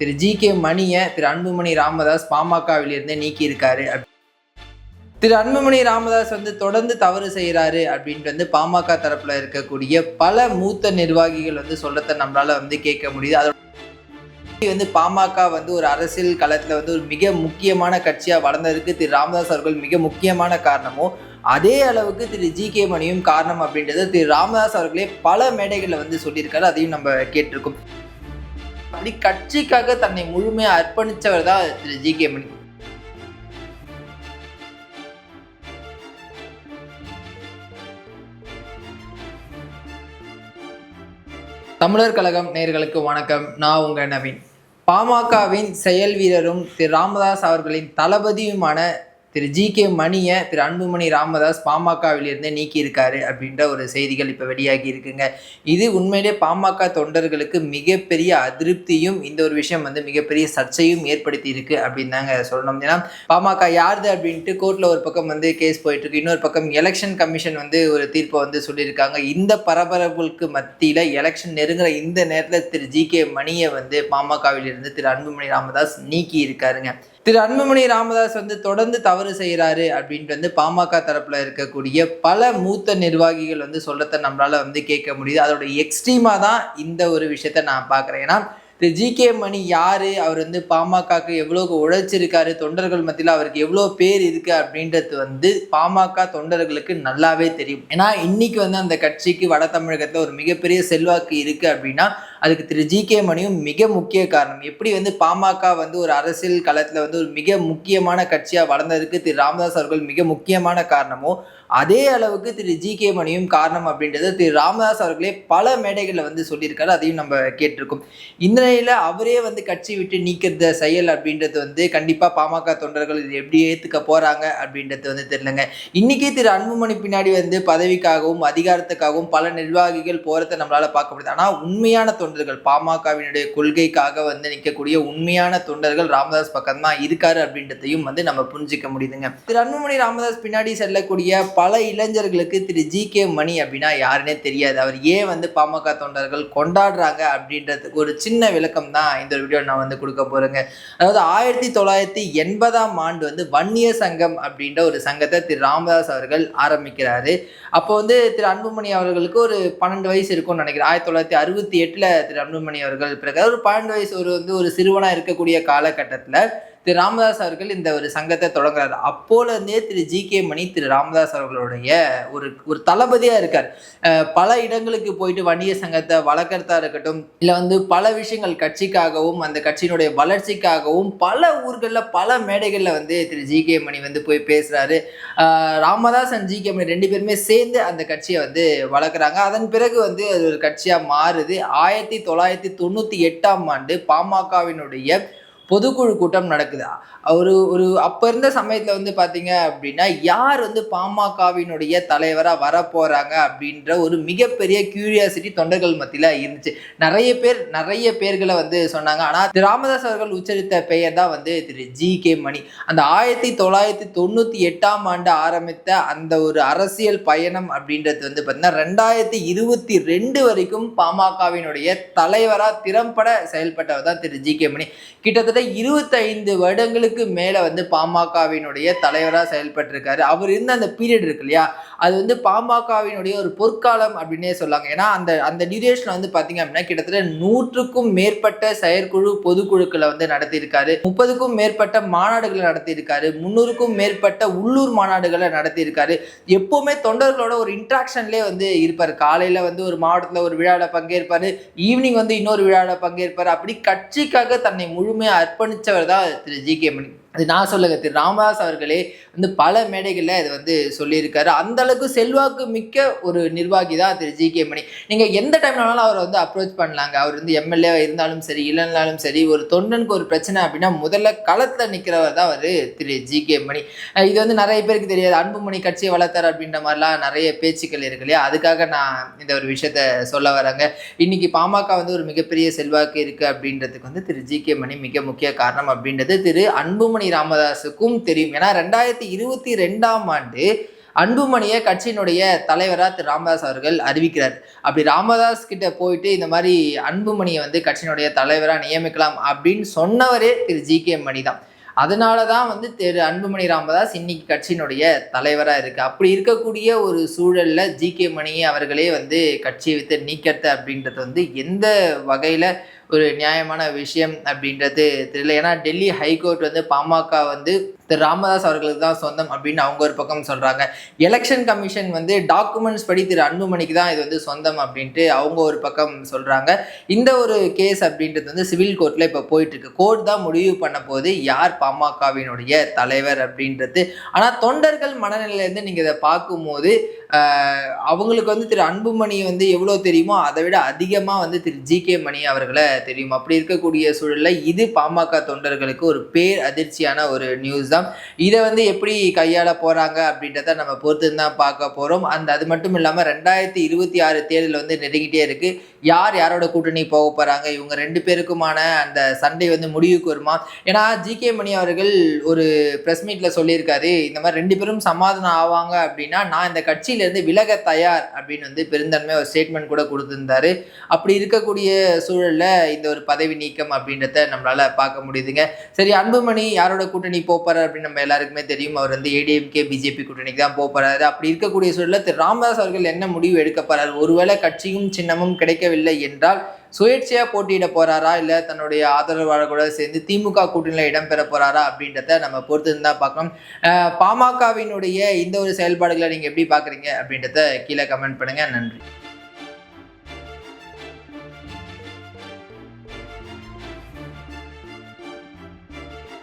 திரு G K மணியை திரு அன்புமணி ராமதாஸ் பாமகவிலிருந்து நீக்கியிருக்காரு திரு அன்புமணி ராமதாஸ் வந்து தொடர்ந்து தவறு செய்கிறாரு அப்படின்ட்டு வந்து பாமக தரப்பில் இருக்கக்கூடிய பல மூத்த நிர்வாகிகள் வந்து சொல்லத்தை நம்மளால் வந்து கேட்க முடியுது. அதோட வந்து பாமக வந்து ஒரு அரசியல் களத்தில் வந்து ஒரு மிக முக்கியமான கட்சியாக வளர்ந்ததுக்கு திரு ராமதாஸ் அவர்கள் மிக முக்கியமான காரணமும் அதே அளவுக்கு திரு ஜி கே மணியும் காரணம் அப்படின்றது திரு ராமதாஸ் அவர்களே பல மேடைகளில் வந்து சொல்லியிருக்காரு அதையும் நம்ம கேட்டிருக்கோம். அப்படி கட்சிக்காக தன்னை முழுமையாக அர்ப்பணித்தவர் தான் திரு ஜி கே மணி தமிழர் கழகம் நேயர்களுக்கு வணக்கம். நான் உங்க நவீன். பாமகவின் செயல் வீரரும் திரு ராமதாஸ் அவர்களின் தளபதியுமான திரு ஜி கே மணியை திரு அன்புமணி ராமதாஸ் பாமகவிலிருந்தே நீக்கியிருக்காரு அப்படின்ற ஒரு செய்திகள் இப்போ வெளியாகி இருக்குங்க. இது உண்மையிலே பாமக தொண்டர்களுக்கு மிகப்பெரிய அதிருப்தியும் இந்த ஒரு விஷயம் வந்து மிகப்பெரிய சர்ச்சையும் ஏற்படுத்தி இருக்கு அப்படின்னு தாங்க சொல்லணும். ஏன்னா பாமக யாருது அப்படின்ட்டு கோர்ட்டில் ஒரு பக்கம் வந்து கேஸ் போயிட்டு இருக்கு. இன்னொரு பக்கம் எலெக்ஷன் கமிஷன் வந்து ஒரு தீர்ப்பை வந்து சொல்லியிருக்காங்க. இந்த பரபரப்புக்கு மத்தியில் எலெக்ஷன் நெருங்குற இந்த நேரத்தில் திரு ஜி கே மணியை வந்து பாமகவிலிருந்து திரு அன்புமணி ராமதாஸ் நீக்கி இருக்காருங்க திரு அன்புமணி ராமதாஸ் வந்து தொடர்ந்து தவறு செய்கிறாரு அப்படின்ட்டு வந்து பாமக தரப்புல இருக்கக்கூடிய பல மூத்த நிர்வாகிகள் வந்து சொல்லத்தை நம்மளால வந்து கேட்க முடியுது. அதோட எக்ஸ்ட்ரீமா தான் இந்த ஒரு விஷயத்த நான் பார்க்குறேன். ஏன்னா திரு ஜி கே மணி யாரு? அவர் வந்து பாமகக்கு எவ்வளவு உழைச்சிருக்காரு? தொண்டர்கள் மத்தியில் அவருக்கு எவ்வளோ பேர் இருக்கு அப்படின்றது வந்து பாமக தொண்டர்களுக்கு நல்லாவே தெரியும். ஏன்னா இன்னைக்கு வந்து அந்த கட்சிக்கு வட தமிழகத்தில் ஒரு மிகப்பெரிய செல்வாக்கு இருக்கு அப்படின்னா அதுக்கு திரு ஜி கே மணியும் மிக முக்கிய காரணம். எப்படி வந்து பாமக வந்து ஒரு அரசியல் களத்தில் வந்து ஒரு மிக முக்கியமான கட்சியாக வளர்ந்ததுக்கு திரு ராமதாஸ் அவர்கள் மிக முக்கியமான காரணமோ அதே அளவுக்கு திரு ஜி கே மணியும் காரணம் அப்படின்றது திரு ராமதாஸ் அவர்களே பல மேடைகளில் வந்து சொல்லியிருக்காரு. அதையும் நம்ம கேட்டிருக்கோம். இந்த நிலையில் அவரே வந்து கட்சி விட்டு நீக்கிறத செயல் அப்படின்றது வந்து கண்டிப்பாக பாமக தொண்டர்கள் இது எப்படி ஏற்றுக்க போகிறாங்க அப்படின்றது வந்து தெரியலங்க. இன்றைக்கி திரு அன்புமணி பின்னாடி வந்து பதவிக்காகவும் அதிகாரத்துக்காகவும் பல நிர்வாகிகள் போகிறத நம்மளால் பார்க்க முடியுது. ஆனால் உண்மையான தொண்டர்கள் பாமகவினுடைய கொள்கைக்காக வந்து நிற்கக்கூடிய உண்மையான தொண்டர்கள் ராமதாஸ் பக்கம் தான் இருக்காரு அப்படின்றதையும் வந்து நம்ம புரிஞ்சிக்க முடியுதுங்க. திரு அன்புமணி ராமதாஸ் பின்னாடி செல்லக்கூடிய பல இளைஞர்களுக்கு திரு ஜி கே மணி அப்படின்னா யாருன்னே தெரியாது. அவர் ஏன் வந்து பாமக தொண்டர்கள் கொண்டாடுறாங்க அப்படின்றதுக்கு ஒரு சின்ன விளக்கம் தான் இந்த வீடியோ நான் வந்து கொடுக்க போறேங்க. அதாவது ஆயிரத்தி தொள்ளாயிரத்தி எண்பதாம் ஆண்டு வந்து வன்னிய சங்கம் அப்படின்ற ஒரு சங்கத்தை திரு ராமதாஸ் அவர்கள் ஆரம்பிக்கிறாரு. அப்போ வந்து திரு அன்புமணி அவர்களுக்கு ஒரு பன்னெண்டு வயசு இருக்கும்னு நினைக்கிறேன். ஆயிரத்தி தொள்ளாயிரத்தி அறுபத்தி எட்டில் திரு அன்புமணி அவர்கள் பிறகு. ஒரு பன்னெண்டு வயசு ஒரு வந்து ஒரு சிறுவனா இருக்கக்கூடிய காலகட்டத்தில் திரு ராமதாஸ் அவர்கள் இந்த ஒரு சங்கத்தை தொடங்குறாரு. அப்போல இருந்தே திரு ஜி கே மணி திரு ராமதாஸ் அவர்களுடைய ஒரு ஒரு தளபதியா இருக்கார். பல இடங்களுக்கு போயிட்டு வணிக சங்கத்தை வளர்க்கறதா இருக்கட்டும் இல்லை வந்து பல விஷயங்கள் கட்சிக்காகவும் அந்த கட்சியினுடைய வளர்ச்சிக்காகவும் பல ஊர்களில் பல மேடைகளில் வந்து திரு ஜி கே மணி வந்து போய் பேசுறாரு. Ramadoss and G K Mani ரெண்டு பேருமே சேர்ந்து அந்த கட்சியை வந்து வளர்க்குறாங்க. அதன் பிறகு வந்து அது ஒரு கட்சியாக மாறுது. ஆயிரத்தி தொள்ளாயிரத்தி தொண்ணூற்றி எட்டாம் ஆண்டு பாமகவினுடைய பொதுக்குழு கூட்டம் நடக்குது. ஒரு ஒரு அப்போ இருந்த சமயத்தில் வந்து பார்த்தீங்க அப்படின்னா யார் வந்து பாமகவினுடைய தலைவராக வரப்போகிறாங்க அப்படின்ற ஒரு மிகப்பெரிய கியூரியாசிட்டி தொண்டர்கள் மத்தியில் இருந்துச்சு. நிறைய பேர் நிறைய பேர்களை வந்து சொன்னாங்க. ஆனால் திரு ராமதாஸ் அவர்கள் உச்சரித்த பெயர் தான் வந்து திரு ஜி கே மணி. அந்த ஆயிரத்தி தொள்ளாயிரத்தி தொண்ணூற்றி எட்டாம் ஆண்டு ஆரம்பித்த அந்த ஒரு அரசியல் பயணம் அப்படின்றது வந்து பார்த்தீங்கன்னா ரெண்டாயிரத்தி இருபத்தி ரெண்டு வரைக்கும் பாமகவினுடைய தலைவராக திறம்பட செயல்பட்டவர் தான் திரு ஜி கே மணி. கிட்டத்தட்ட இருபத்தைந்து வருடங்களுக்கு மேலே வந்து பாமகவினுடைய தலைவராக செயல்பட்டிருக்காரு. அவர் இருந்த அந்த பீரியட் இருக்கு இல்லையா? அது வந்து பாமகவினுடைய ஒரு பொற்காலம் அப்படின்னே சொல்லாங்க. ஏன்னா அந்த அந்த டியூரேஷன் வந்து பார்த்தீங்க அப்படின்னா கிட்டத்தட்ட நூற்றுக்கும் மேற்பட்ட செயற்குழு பொதுக்குழுக்களை வந்து நடத்தியிருக்காரு. முப்பதுக்கும் மேற்பட்ட மாநாடுகளை நடத்தியிருக்காரு. முந்நூறுக்கும் மேற்பட்ட உள்ளூர் மாநாடுகளை நடத்தியிருக்காரு. எப்பவுமே தொண்டர்களோட ஒரு இன்ட்ராக்ஷன்லேயே வந்து இருப்பார். காலையில் வந்து ஒரு மாவட்டத்தில் ஒரு விழாவில் பங்கேற்பார். ஈவினிங் வந்து இன்னொரு விழாவில் பங்கேற்பார். அப்படி கட்சிக்காக தன்னை முழுமையாக அர்ப்பணித்தவர் தான் திரு ஜி கே மணி. அது நான் சொல்லுங்க திரு ராமதாஸ் அவர்களே வந்து பல மேடைகளில் இது வந்து சொல்லியிருக்காரு. அந்த அளவுக்கு செல்வாக்கு மிக்க ஒரு நிர்வாகி தான் திரு ஜி கே மணி. நீங்கள் எந்த டைம்னாலும் அவரை வந்து அப்ரோச் பண்ணலாங்க. அவர் வந்து எம்எல்ஏ இருந்தாலும் சரி இல்லைனாலும் சரி ஒரு தொண்டனுக்கு ஒரு பிரச்சனை அப்படின்னா முதல்ல களத்தில் நிற்கிறவர் தான் அவர் திரு ஜி கே மணி. இது வந்து நிறைய பேருக்கு தெரியாது. அன்புமணி கட்சியை வளர்த்தார் அப்படின்ற மாதிரிலாம் நிறைய பேச்சுக்கள் இருக்கு இல்லையா? அதுக்காக நான் இந்த ஒரு விஷயத்த சொல்ல வரேங்க. இன்னைக்கு பாமக வந்து ஒரு மிகப்பெரிய செல்வாக்கு இருக்குது அப்படின்றதுக்கு வந்து திரு ஜி கே மணி மிக முக்கிய காரணம் அப்படின்றது திரு அன்புமணி ராமதாஸுக்கும் தெரியும். ஏன்னா ரெண்டாயிரத்தி இருபத்தி ரெண்டாம் ஆண்டு அன்புமணியை கட்சியினுடைய தலைவராக திரு ராமதாஸ் அவர்கள் அறிவிக்கிறார். அப்படி ராமதாஸ் கிட்ட போயிட்டு இந்த மாதிரி அன்புமணியை வந்து கட்சியினுடைய தலைவராக நியமிக்கலாம் அப்படின்னு சொன்னவரே திரு ஜி கே மணி தான் அதனால தான் வந்து திரு அன்புமணி ராமதாஸ் இன்னைக்கு கட்சியினுடைய தலைவராக இருக்கு. அப்படி இருக்கக்கூடிய ஒரு சூழலில் ஜி கே மணி அவர்களே வந்து கட்சியை விட்டு நீக்கிறது அப்படின்றது வந்து எந்த வகையில் ஒரு நியாயமான விஷயம் அப்படின்றது தெரியல. ஏன்னா டெல்லி ஹைகோர்ட் வந்து பாமக வந்து திரு ராமதாஸ் அவர்களுக்கு தான் சொந்தம் அப்படின்னு அவங்க ஒரு பக்கம் சொல்கிறாங்க எலெக்ஷன் கமிஷன் வந்து டாக்குமெண்ட்ஸ் படி திரு அன்புமணிக்கு தான் இது வந்து சொந்தம் அப்படின்ட்டு அவங்க ஒரு பக்கம் சொல்கிறாங்க இந்த ஒரு கேஸ் அப்படின்றது வந்து சிவில் கோர்ட்டில் இப்போ போயிட்டுருக்கு. கோர்ட் தான் முடிவு பண்ண போது யார் பாமகவினுடைய தலைவர் அப்படின்றது. ஆனால் தொண்டர்கள் மனநிலையிலேருந்து நீங்கள் இதை பார்க்கும்போது அவங்களுக்கு வந்து திரு அன்புமணி வந்து எவ்வளோ தெரியுமோ அதை விட அதிகமாக வந்து திரு ஜி கே மணி அவர்களை தெரியும். அப்படி இருக்கக்கூடிய சூழலில் இது பாமக தொண்டர்களுக்கு ஒரு பேர் அதிர்ச்சியான ஒரு நியூஸ் தான். இதை வந்து எப்படி கையாள போகிறாங்க அப்படின்றத நம்ம பொறுத்து தான் பார்க்க போகிறோம் அந்த அது மட்டும் இல்லாமல் ரெண்டாயிரத்தி இருபத்தி ஆறு தேர்தல் வந்து நெருங்கிட்டே இருக்கு. யார் யாரோட கூட்டணி போக போகிறாங்க இவங்க ரெண்டு பேருக்குமான அந்த சண்டை வந்து முடிவுக்கு வருமா? ஏன்னா ஜி கே மணி அவர்கள் ஒரு ப்ரெஸ் மீட்டில் சொல்லியிருக்காரு இந்த மாதிரி ரெண்டு பேரும் சமாதானம் ஆவாங்க அப்படின்னா நான் இந்த கட்சியிலேருந்து விலக தயார் அப்படின்னு வந்து பெருந்தன்மை ஒரு ஸ்டேட்மெண்ட் கூட கொடுத்துருந்தாரு. அப்படி இருக்கக்கூடிய சூழலில் இந்த ஒரு பதவி நீக்கம் அப்படின்றத நம்மளால் பார்க்க முடியுதுங்க. சரி அன்புமணி யாரோட கூட்டணி போகிற அப்படின்னு நம்ம எல்லாருக்குமே தெரியும். அவர் வந்து ஏடிஎம்கே பிஜேபி கூட்டணிக்கு தான் போறாரு. அப்படி இருக்கக்கூடிய சூழலில் திரு ராமதாஸ் அவர்கள் என்ன முடிவு எடுக்க போறாரு? ஒருவேளை கட்சியும் சின்னமும் கிடைக்கவில்லை என்றால் சுயேட்சையாக போட்டியிட போறாரா? இல்ல தன்னுடைய ஆதரவாளர் கூட சேர்ந்து திமுக கூட்டணியில் இடம்பெற போறாரா? அப்படின்றத நம்ம பொறுத்து தான் பார்க்கணும் அஹ் பாமகவினுடைய இந்த ஒரு செயல்பாடுகளை நீங்க எப்படி பார்க்குறீங்க? அப்படின்றத கீழே கமெண்ட் பண்ணுங்க. நன்றி.